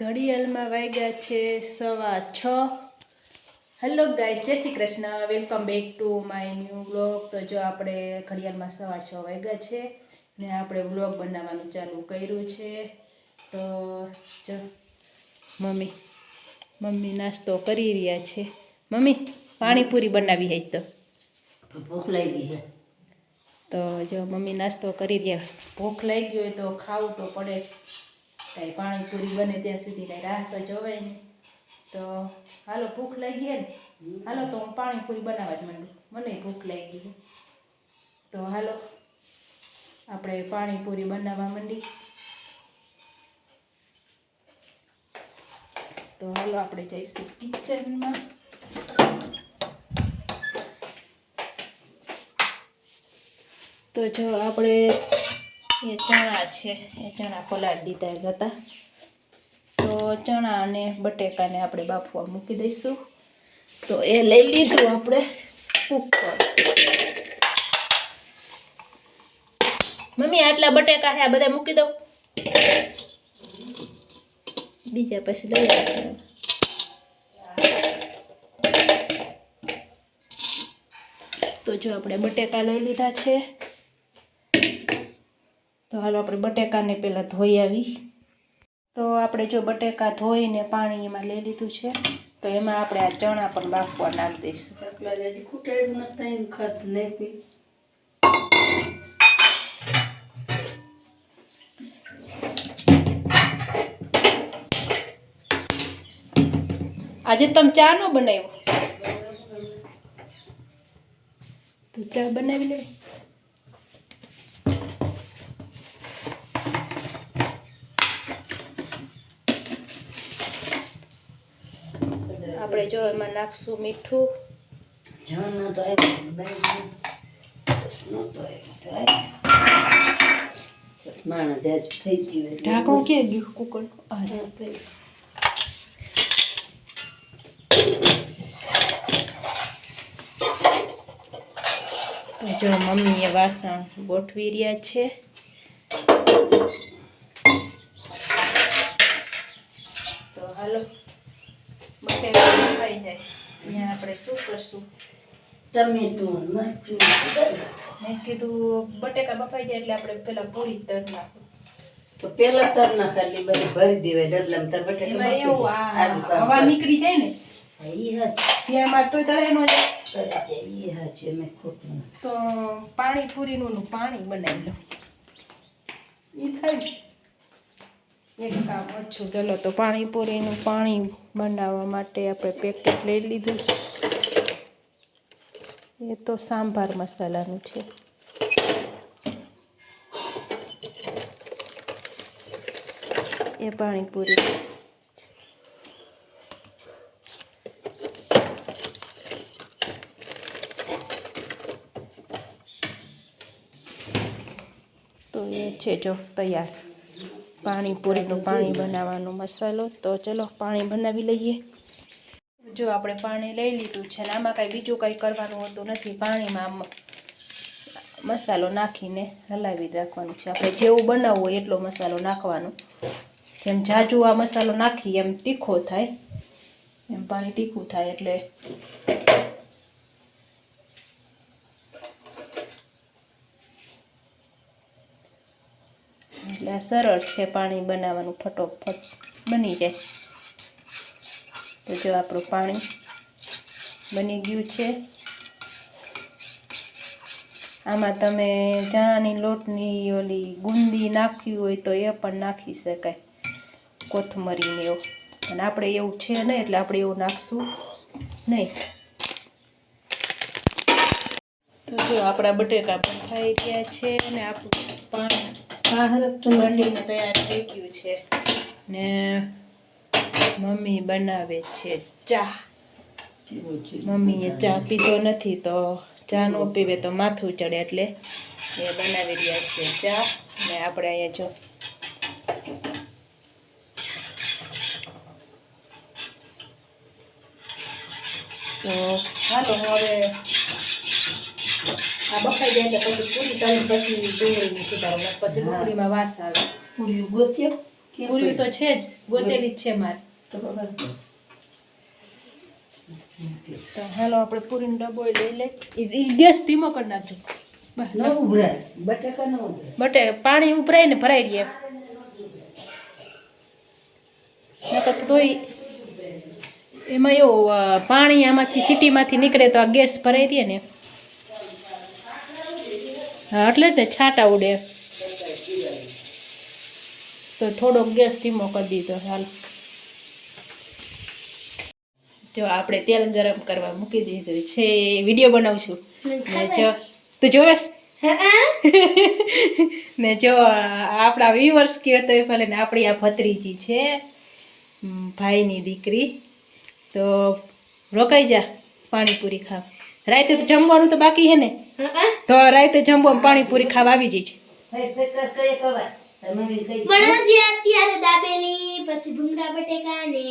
ઘડિયાળમાં વાગ્યા છે સવા છ. હેલો ગાઈસ જય Shri Krishna. Welcome back to my new blog તો જો આપણે ઘડિયાળમાં સવા છ વાગ્યા છે ને આપણે બ્લોગ બનાવવાનું ચાલુ કર્યું છે. તો જો મમ્મી મમ્મી નાસ્તો કરી રહ્યા છે. મમ્મી પાણીપુરી બનાવી હોય તો. ભૂખ લાગી છે તો જો મમ્મી નાસ્તો કરી રહ્યા ભૂખ લાગી હોય તો ખાવું તો પડે જ. કાંઈ પાણીપુરી બને ત્યાં સુધી કાંઈ રાહ તો જોવાય ને તો હાલો ભૂખ લાગી હે ને? હાલો તો હું પાણીપુરી બનાવવા જ માંડું. મને ભૂખ લાગી ગઈ તો હાલો, આપણે પાણીપુરી બનાવવા માંડી. તો હાલો આપણે જઈશું કિચનમાં. તો જો આપણે એ ચણા છે, એ ચણા પલાળી દીધા હતા. તો ચણા અને બટેકાને આપણે બાફવા મૂકી દઈશું. તો એ લઈ લીધું આપણે કુકર. મમ્મી, આટલા બટેકા છે, આ બધા મૂકી દઉં. બીજા પછી લઈ આવશું. તો જો આપણે બટેકા લઈ લીધા છે. તો હાલો આપણે બટેકાને પહેલાં ધોઈ આવી. તો આપણે જો બટેકા ધોઈને પાણી એમાં લઈ લીધું છે તો એમાં આપણે આ ચણા પણ બાફવા નાખી દઈશું. આજે તમે ચા નો બનાવ્યો? તો ચા બનાવી લે. આપણે જો એમાં નાખશું મીઠું. ઢાંકણું ક્યાં ગયું? કુકર. જો મમ્મીએ વાસણ ગોઠવી રહ્યા છે તો હાલો બટેકા બફાઈ જાય અહીંયા આપણે શું કરશું? ટમેટું મરચું મેં કીધું બટેકા બફાઈ જાય એટલે આપણે પેલા પૂરી તર નાખું. તો પેલા તર ના બધી ભરી દેવાય ડબલામાં તર બટેકા એવું હવા નીકળી જાય ને. તોય તળે નો પાણી બનાવી લો. એ થાય. એક કામ ઓછું ચલો તો પાણીપુરીનું પાણી બનાવવા માટે આપણે પેકેટ લઈ લીધું. એ તો સાંભાર મસાલાનું છે. એ પાણીપુરી તો એ છે જો તૈયાર. પાણીપુરીનું પાણી બનાવવાનો મસાલો. તો ચલો પાણી બનાવી લઈએ. જો આપણે પાણી લઈ લીધું છે ને, આમાં કાંઈ બીજું કંઈ કરવાનું હોતું નથી. પાણીમાં મસાલો નાખીને હલાવી રાખવાનું છે. આપણે જેવું બનાવવું હોય એટલો મસાલો નાખવાનો. જેમ જાજુ આ મસાલો નાખી એમ તીખો થાય, એમ પાણી તીખું થાય એટલે સરળ છે પાણી બનાવવાનું, ફટોફટ બની જાય. તો જો આપણું પાણી બની ગયું છે. આમાં તમે ચણાની લોટની ઓલી ગુંદી નાખવી હોય તો એ પણ નાખી શકાય, કોથમરીને એવું. અને આપણે એવું છે નહીં એટલે આપણે એવું નાખશું નહીં. તો જો આપણા બટેકા પણ બફાઈ ગયા છે અને આપણું પાણી હા હરક તો તૈયાર થઈ ગયું છે ને મમ્મી બનાવે છે ચા. મમ્મીએ ચા પીતો નથી તો ચા ન પીવે તો માથું ચડે એટલે એ બનાવી રહ્યા છે ચા. ને આપણે અહીંયા જો. તો હાલો હવે આ બફાઈ જાય એટલે પછી પૂરી તળી પછી ડુંગળીની સુધારો. પછી ડુંગળીમાં વાસ આવે. પૂરી ગોત્યો? પૂરી તો છે જ. ગોતેલી જ છે મારે. તો છે. તો હાલો આપણે પૂરીનો ડબ્બો લઈ લે. એ ગેસ ધીમો કરી નાખજો. બટે પાણી ઉભરાય ને ભરાઈ રહે. નકર તોય એમાં એવું પાણી આમાંથી સિટીમાંથી નીકળે તો આ ગેસ ભરાઈ રહે ને. હા એટલે જ ને છાંટા ઉડે. તો થોડોક ગેસ ધીમો કરી દીધો હાલ. જો આપણે તેલ ગરમ કરવા મૂકી દીધું છે વીડિયો બનાવશું. જો તું જોવેશ ને જો આપણા વ્યુઅર્સ કહે તો એ ભલે ને આપણી આ ભત્રીજી છે ભાઈની દીકરી. તો રોકાઈ જા પાણીપુરી ખાવ. રાતે તો જમવાનું તો બાકી હે ને. તો રાતે જમવામાં પાણીપુરી ખાવા આવી જઈ છે. અત્યારે દાબેલી પછી ભૂંગળા બટેકા ને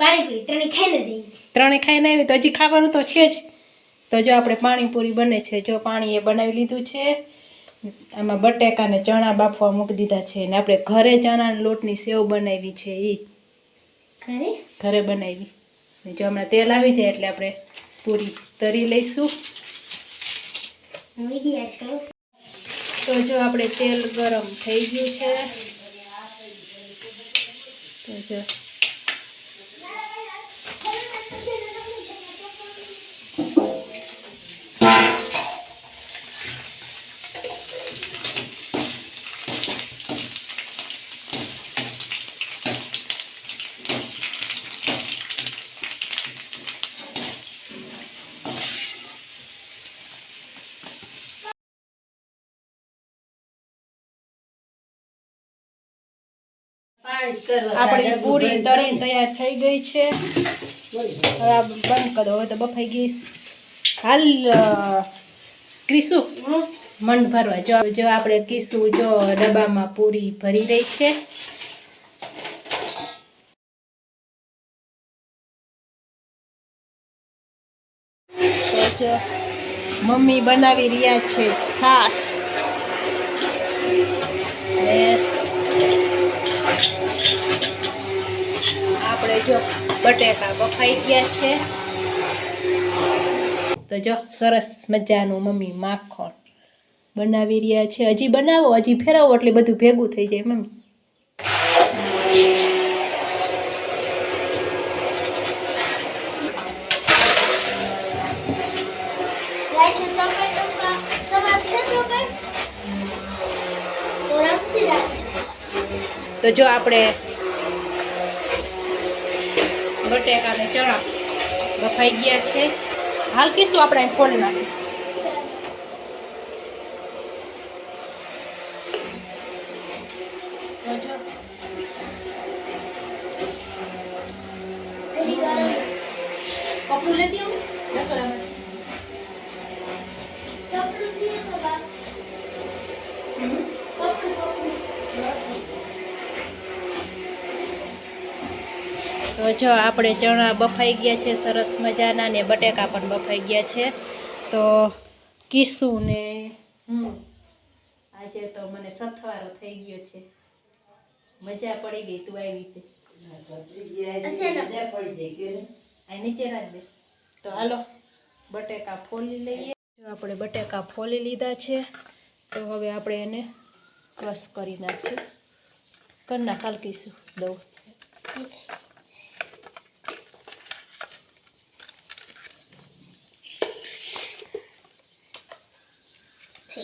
પાણીપુરી ત્રણે ખાઈને જઈએ ત્રણે ખાઈને આવી તો હજી ખાવાનું તો છે જ. તો જો આપણે પાણીપુરી બને છે જો પાણી એ બનાવી લીધું છે આમાં બટેકા ને ચણા બાફવા મૂકી દીધા છે ને આપણે ઘરે ચણા લોટની સેવ બનાવી છે એ ઘરે બનાવી. જો હમણાં તેલ આવી જાય એટલે આપણે પૂરી તરી લઈશું. તો જો આપણે તેલ ગરમ થઈ ગયું છે. તો જો આપણી પૂરી તરીને તૈયાર થઈ ગઈ છે. હવે આ બંધ કરો હવે તો બફાઈ ગઈ હાલ અ, મન ભરવા. જો જો આપણે કીસુ જો ડબ્બામાં પૂરી ભરી રહી છે. મમ્મી બનાવી રહ્યા છે છાસ અને જો બટેકા બફાઈ ગયા છે. તો જો સરસ મજાનું મમ્મી માખણ બનાવી રહ્યા છે. હજી બનાવો હજી ફેરવો એટલે બધું ભેગું થઈ જાય મમ્મી. તો જો આપણે બટેકા ને ચણા. બફાઈ ગયા છે. હાલ કીશું આપણે અહીં ખોલી આપણે ચણા બફાઈ ગયા છે સરસ મજાના ને બટેકા પણ બફાઈ ગયા છે. તો કીસું ને હું આજે તો મને સથવારો થઈ ગયો છે. મજા પડી ગઈ તું આવી તે નીચે રાખ તો હાલો બટેકા ફોલી લઈએ. આપણે બટેકા ફોલી લીધા છે તો હવે આપણે એને ક્રશ કરી નાખશું. કરી નાખ હલકીશું દઉં.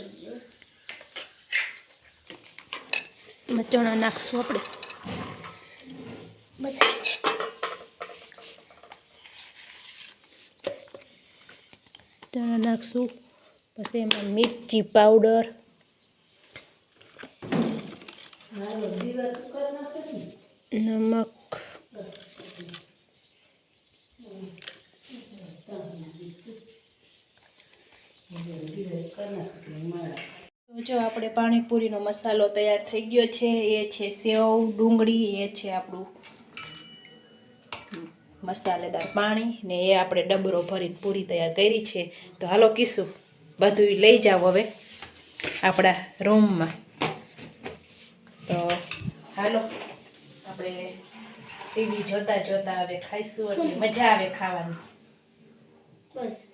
થઈ ગયું એમાં ચણા નાખશું આપણે. બધા ચણા નાખશું. પછી એમાં મિરચી પાવડર. મારો દીવા તો કરી નાખે ને. નમક દીવા કરી નાખે એટલે માળા. તો જો આપણે પાણીપુરીનો મસાલો તૈયાર થઈ ગયો છે, એ છે સેવ, ડુંગળી, એ છે આપણું મસાલેદાર પાણી ને એ આપણે ડબરો ભરીને પૂરી તૈયાર કરી છે. તો હાલો કીશું બધું લઈ જાઓ હવે આપણા રૂમમાં. તો હાલો, આપણે ટીવી જોતા જોતા હવે ખાઈશું એટલે મજા આવે ખાવાની.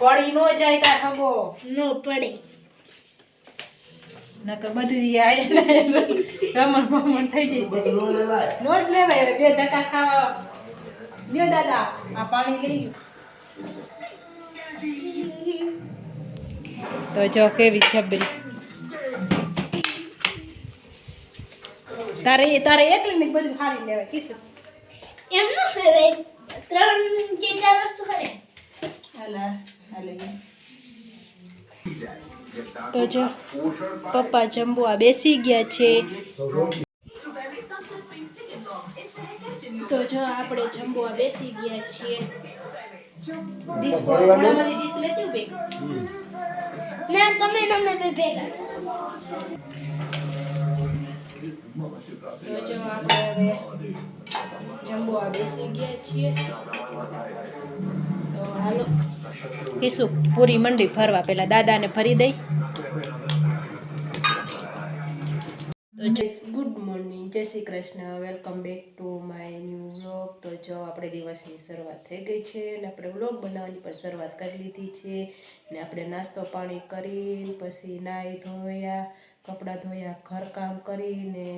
પડી નો જાય તાર હગો. નો પડે. નકર બધું આય રમણ ભમણ થઈ જશે. નોટ લેવાય હવે બે ધક્કા ખાવા. લ્યો દાદા આ પાણી લઈ તો જો કેવી જબરી. તારે તારે એકલી ને બધું હારી લેવાય કિશું એમ નો કરે ત્રણ કે ચાર વસ્તુ હાલે તો જો, પપ્પા જમવા બેસી ગયા છે. તો જો, આપણે જમવા બેસી ગયા છીએ. ના, તમે તો જો, આપણે જમવા બેસી ગયા છીએ. તો હાલો. કીશું પૂરી મંડી ફરવા પેલા દાદાને ફરી દઈ. ગુડ મોર્નિંગ, જય Shri Krishna. Welcome back to my new vlog. તો જો આપણે દિવસની શરૂઆત થઈ ગઈ છે અને આપણે વ્લોગ બનાવવાની પણ શરૂઆત કરી લીધી છે. ને આપણે નાસ્તો પાણી કરી પછી નાહી ધોયા, કપડાં ધોયા, ઘરકામ કરીને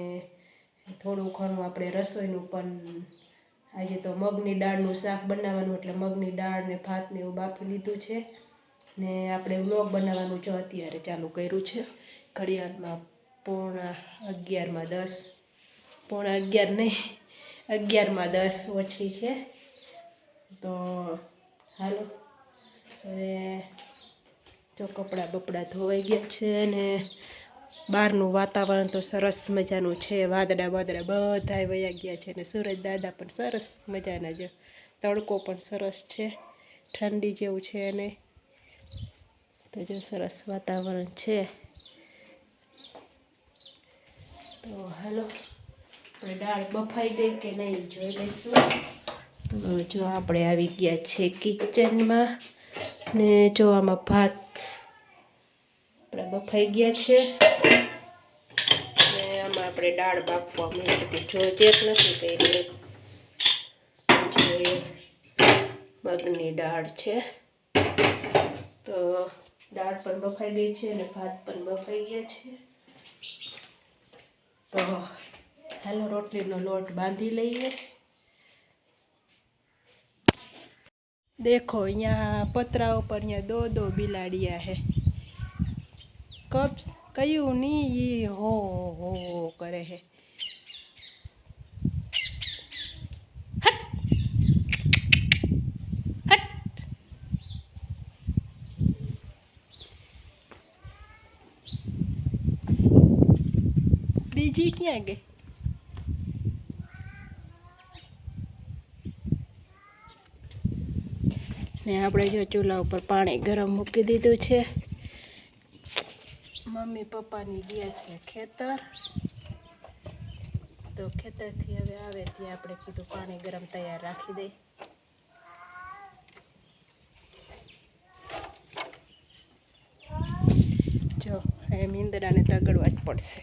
થોડું ઘણું આપણે રસોઈનું પણ આજે તો મગની દાળનું શાક બનાવવાનું, એટલે મગની દાળ ને ભાત ને એવું બાફી લીધું છે. ને આપણે વ્લોગ બનાવવાનું જો અત્યારે ચાલુ કર્યું છે. ઘડિયાળમાં પોણા અગિયારમાં દસ, પોણા અગિયાર નહીં, અગિયારમાં દસ ઓછી છે. તો હાલો, હવે જો કપડાં બપડા ધોવાઈ ગયા છે અને બહારનું વાતાવરણ તો સરસ મજાનું છે. વાદળા વાદળા બધાય વયા ગયા છે અને સૂરજ દાદા પણ સરસ મજાના છે તડકો પણ સરસ છે. ઠંડી જેવું છે અને તો જો સરસ વાતાવરણ છે. તો હાલો આપણે દાળ બફાઈ ગઈ કે નહીં જોઈ લઈશું. તો જો આપણે આવી ગયા છે કિચનમાં ને જો આમાં ભાત બફાઈ ગયા છે. ને આમાં આપણે દાળ બાફવા મૂકી જો ચેક નથી કરી મગની દાળ છે. તો દાળ પણ બફાઈ ગઈ છે અને ભાત પણ બફાઈ ગયા છે. તો હેલો રોટલીનો લોટ બાંધી લઈએ. દેખો, અહીંયા પતરા ઉપર અહીંયા દો દો બિલાડિયા હે. કપ્સ કયું નહીં એ હો હો કરે હે? બીજી ક્યાં ગઈ? ને આપણે જો ચૂલા ઉપર પાણી ગરમ મૂકી દીધું છે. મમ્મી પપ્પાની ગયા છે ખેતર. તો ખેતરથી હવે આવે ત્યાં આપણે કીધું પાણી ગરમ તૈયાર રાખી દઈ જો એ મીંદડાને તગડવા જ પડશે.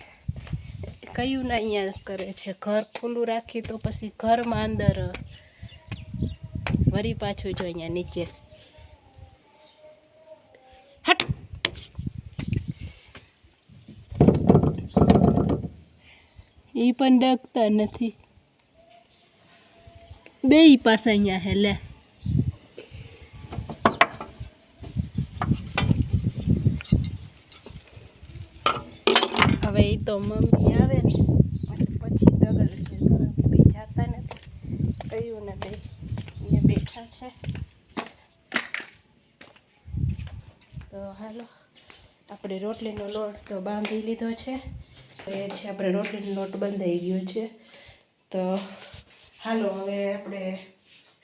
કયું ના અહીંયા કરે છે? ઘર ખુલ્લું રાખી તો પછી ઘરમાં અંદર વરી પાછું જો અહીંયા નીચે. હટ! એ પણ ડગતા નથી. બે પાસે અહીંયા હે, લે. હવે એ તો મમ્મી આવે ને, પછી દગડ છે ઘરે બી જાતા નથી. કયું ને બે અહીંયા બેઠા છે. તો હાલો, આપણે રોટલીનો લોટ તો બાંધી લીધો છે. એ છે, આપણે રોટલીનો લોટ બંધાઈ ગયો છે. તો હાલો, હવે આપણે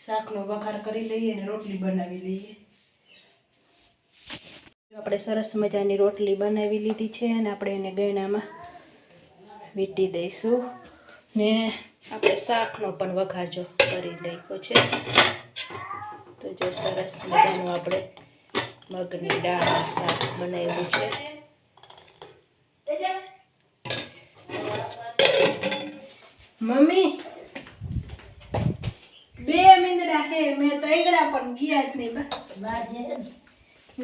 શાકનો વઘાર કરી લઈએ અને રોટલી બનાવી લઈએ. આપણે સરસ મજાની રોટલી બનાવી લીધી છે અને આપણે એને ગયણામાં વીંટી દઈશું. ને આપણે શાકનો પણ વઘાર જો કરી નાખ્યો છે. તો જો સરસ મજાનું આપણે મગની દાળનું શાક બનાવ્યું છે. મમ્મી બે મિંદડા હે મેં તો એગડા પણ ગયા જ નહીં. બાજે.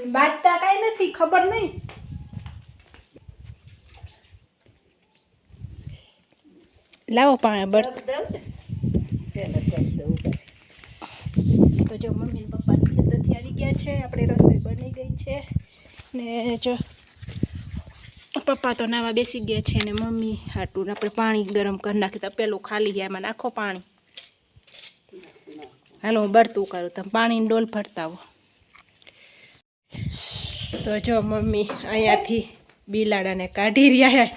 બાજતા કાંઈ નથી ખબર નહીં. લાવો પાણી બર્ત તો જો મમ્મી ને પપ્પા નથી આવી ગયા છે. આપણે રસોઈ બની ગઈ છે. ને જો પપ્પા તો નાવા બેસી ગયા છે ને મમ્મી હાટું આપણે પાણી ગરમ કરી નાખી તો પેલું ખાલી ગયા એમાં નાખો પાણી. હાલો, હું બરતું કરું, તમે પાણીની ડોલ ભરતા આવો તો જો મમ્મી અહીંયાથી બિલાડાને કાઢી રહ્યા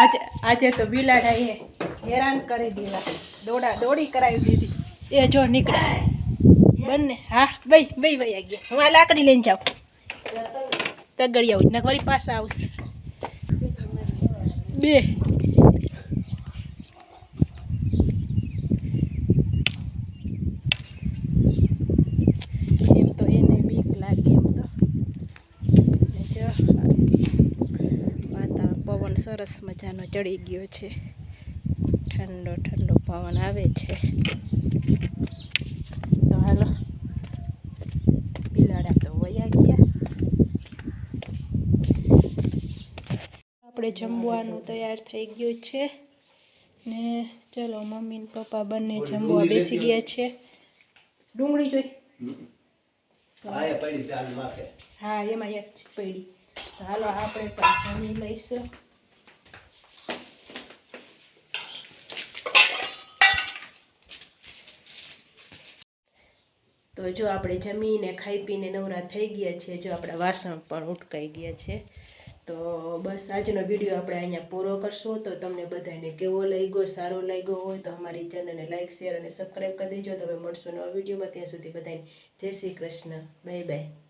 આજે આજે તો બિલાડાએ હેરાન કરી દીધા. દોડા, દોડી કરાવી દીધી. એ જો નીકળ્યા બંને, હા ભાઈ ભાઈ ભાઈ આ ગયા હું આ લાકડી લઈને જાઉં. તગડી આવું ને પાસે આવશે. બે. એમ તો એને બીક લાગે એમ તો. જો, વાતાવરણ પવન સરસ મજાનો ચડી ગયો છે. ઠંડો ઠંડો પવન આવે છે. તો હાલો બિલાડા તો વયા ગયા આપણે જમવાનું તૈયાર થઈ ગયું છે. ને ચલો મમ્મી ને પપ્પા બંને જમવા બેસી ગયા છે. ડુંગળી જોઈ. હા એમાં એક જ પડી. હાલો આપણે પણ જમી લઈશું. તો જો આપણે જમીને ખાઈ પીને નવરા થઈ ગયા છે જો આપણા વાસણ પણ ઉટકાઈ ગયા છે. તો બસ આજનો વીડિયો આપણે અહીંયા પૂરો કરશું. તો તમને બધાને કેવો લાગ્યો, સારો લાગ્યો હોય તો અમારી ચેનલને લાઇક શેર અને સબસ્ક્રાઈબ કરી દેજો. તમે મળશું નવા વિડીયોમાં. ત્યાં સુધી બધાને જય શ્રી કૃષ્ણ. Bye bye.